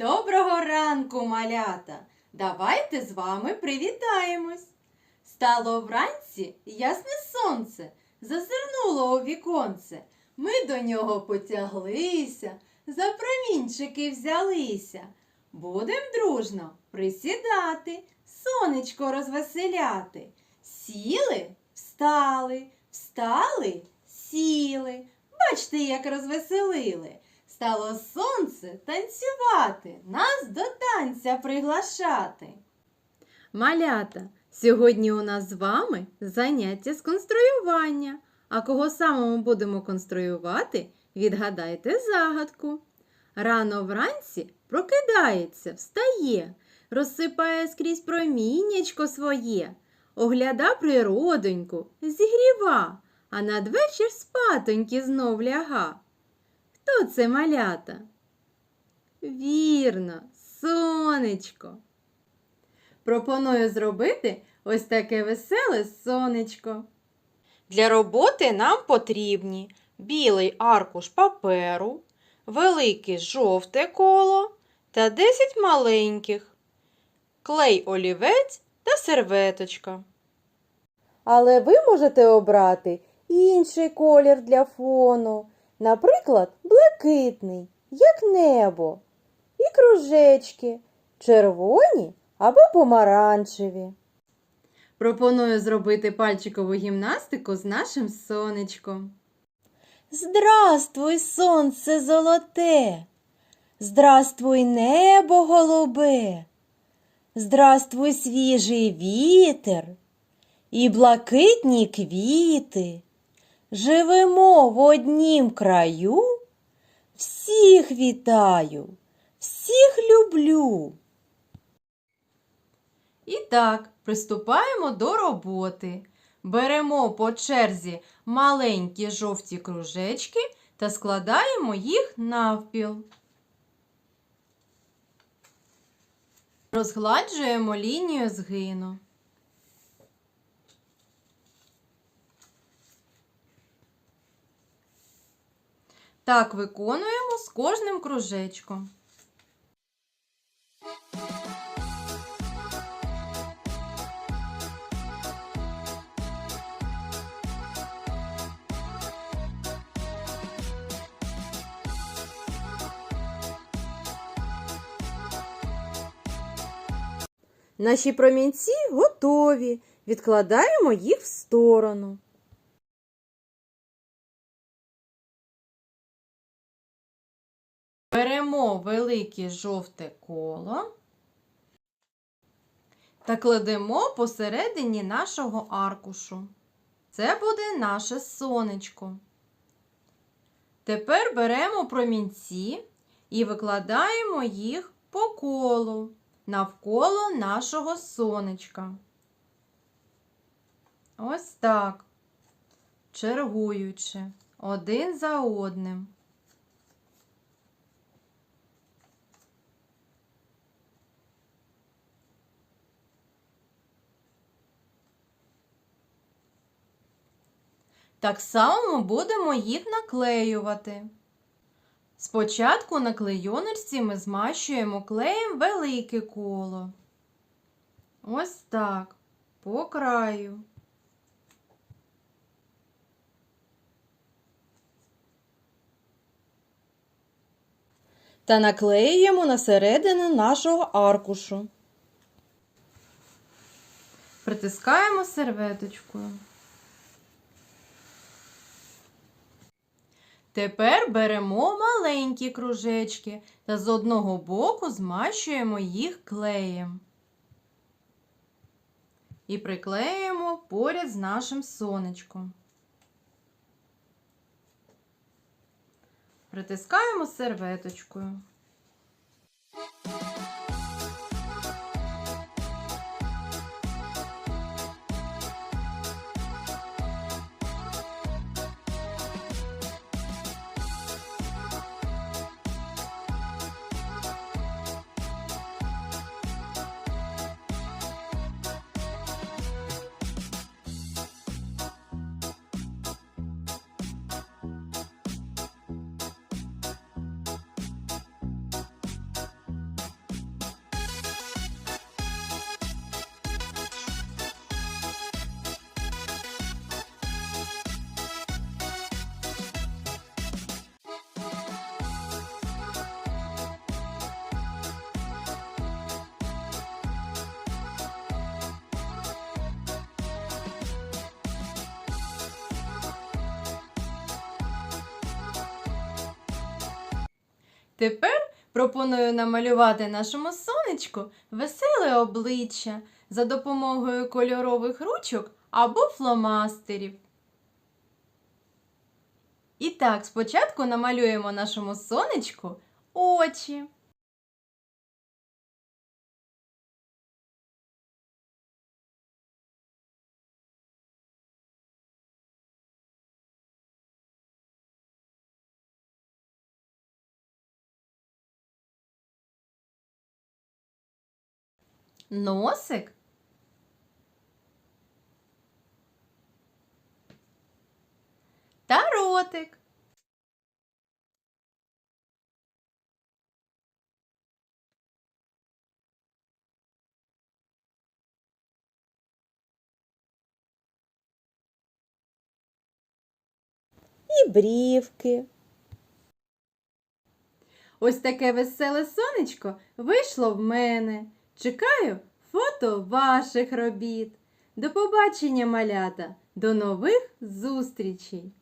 Доброго ранку, малята! Давайте з вами привітаємось. Стало вранці ясне сонце, зазирнуло у віконце. Ми до нього потяглися, за промінчики взялися. Будем дружно присідати, сонечко розвеселяти. Сіли, встали, встали, сіли. Бачте, як розвеселили. Стало сонце танцювати, нас до танця приглашати. Малята, сьогодні у нас з вами заняття з конструювання. А кого саме ми будемо конструювати, відгадайте загадку. Рано вранці прокидається, встає, розсипає скрізь проміннячко своє, огляда природоньку, зігріва, а надвечір спатоньки знов ляга. Хто це малята? Вірно, сонечко. Пропоную зробити ось таке веселе сонечко. Для роботи нам потрібні білий аркуш паперу, велике жовте коло та 10 маленьких, клей олівець та серветочка. Але ви можете обрати інший колір для фону, наприклад, блакитний, як небо, і кружечки, червоні або помаранчеві. Пропоную зробити пальчикову гімнастику з нашим сонечком. Здравствуй, сонце золоте! Здравствуй, небо голубе! Здравствуй, свіжий вітер і блакитні квіти. Живемо в однім краю. Всіх вітаю, всіх люблю. І так, приступаємо до роботи. Беремо по черзі маленькі жовті кружечки та складаємо їх навпіл. Розгладжуємо лінію згину. Так виконуємо з кожним кружечком. Наші промінці готові. Відкладаємо їх в сторону. Беремо велике жовте коло та кладемо посередині нашого аркушу. Це буде наше сонечко. Тепер беремо промінці і викладаємо їх по колу навколо нашого сонечка. Ось так, чергуючи один за одним. Так само ми будемо їх наклеювати. Спочатку на клейоночці ми змащуємо клеєм велике коло. Ось так, по краю. Та наклеюємо на середину нашого аркушу. Притискаємо серветочкою. Тепер беремо маленькі кружечки та з одного боку змащуємо їх клеєм. І приклеюємо поряд з нашим сонечком. Притискаємо серветочкою. Тепер пропоную намалювати нашому сонечку веселе обличчя за допомогою кольорових ручок або фломастерів. І так, спочатку намалюємо нашому сонечку очі. Носик. Та ротик. І брівки. Ось таке веселе сонечко вийшло в мене. Чекаю фото ваших робіт. До побачення, малята! До нових зустрічей!